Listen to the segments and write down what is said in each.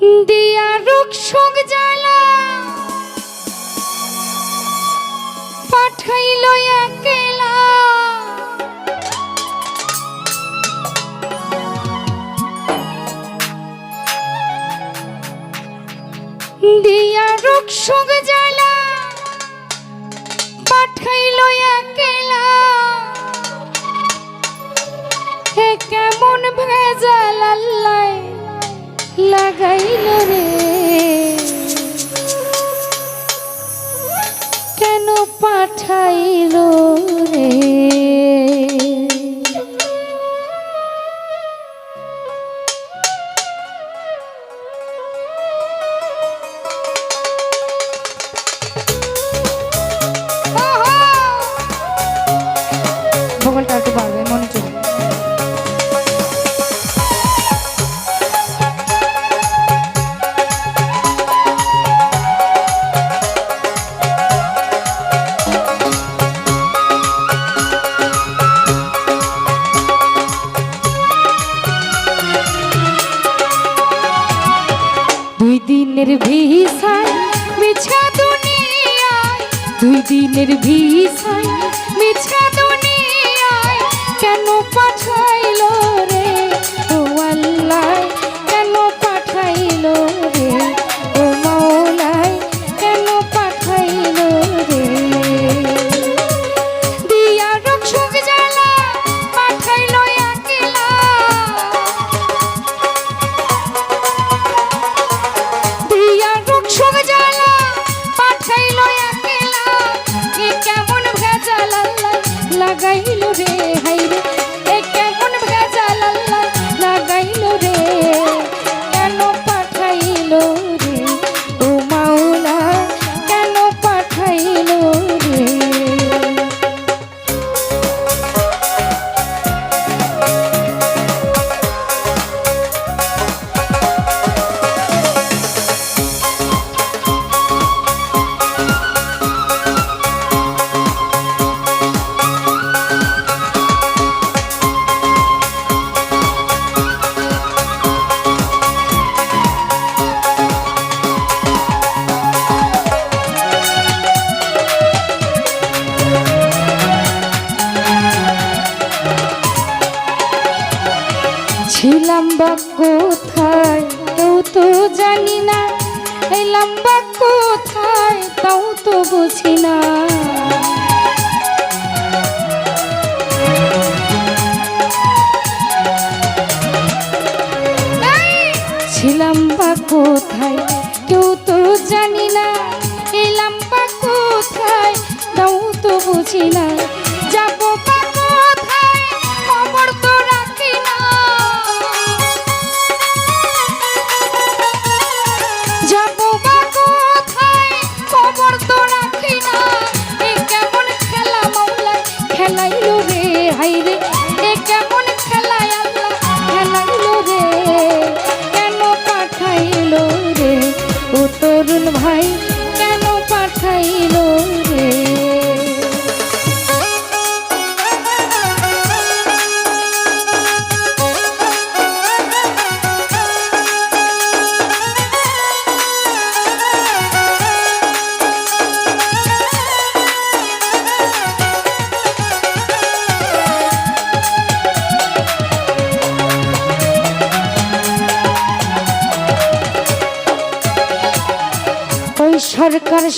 দিয়া রোগ সোগ পাঠাইল একলা। দিয়া রোগ দিনের ভিসায় মিছা দুনিয়ায় দুই দিনের ভিসায় মিছা দুনিয়ায় কেন পাঠাইলো? লাগাইল রে। লম্বা কোথায়? জানি না। এই লম্বা কোথায়? তাও তো বুঝি না।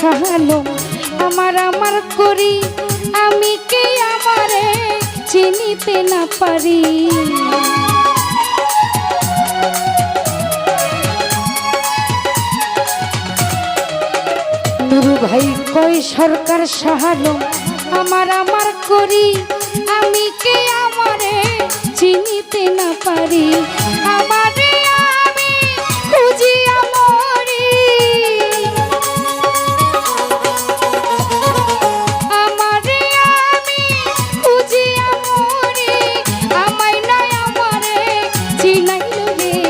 সোহালো, আমার আমার করি, আমি কে আমারে চিনিতে না পারি? নুরু ভাই কই সরকার সাহালো, আমার আমার করি, আমি কে আমারে চিনিতে না পারি? Jorge.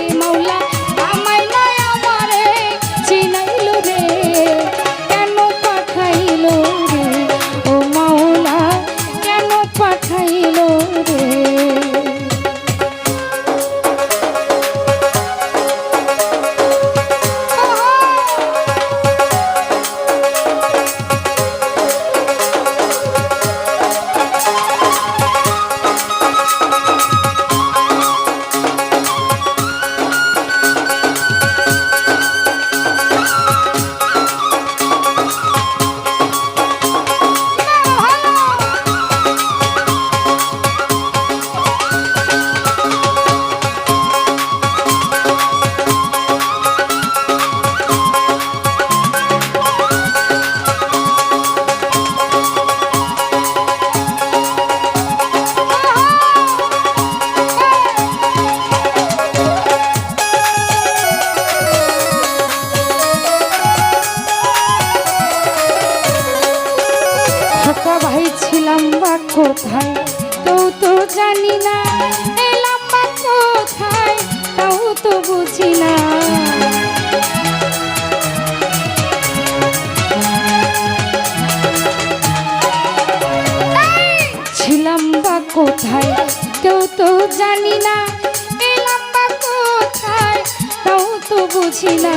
বুঝি না। ছিলাম বা কোথায়, কেউ তো জানি না। এলাম বা কোথায়, তাও তো বুঝি না।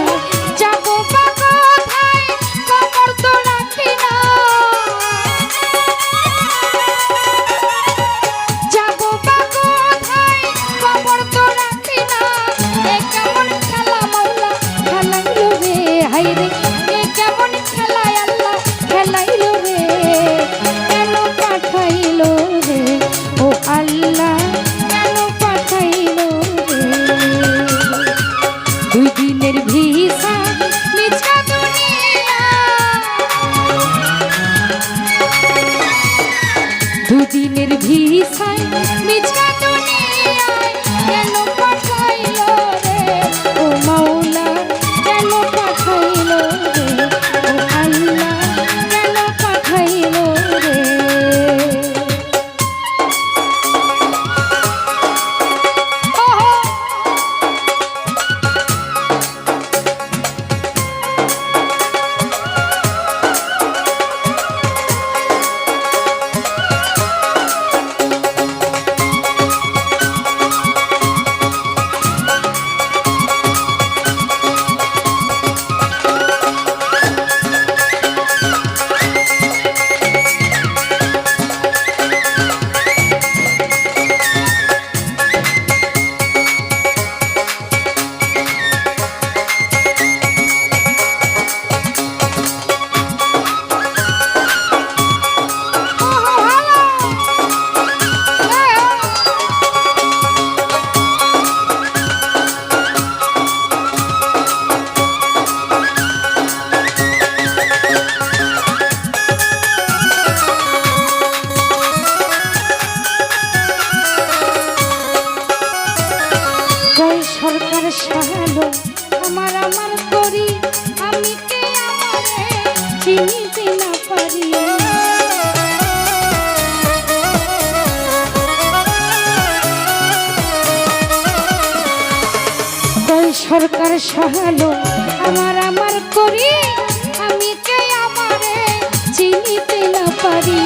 আমার আমার করি, আমি কে আমারে চিনিতে না পারি? সরকার সাহালো আমার আমার করি, আমি কে আমারে চিনিতে না পারি?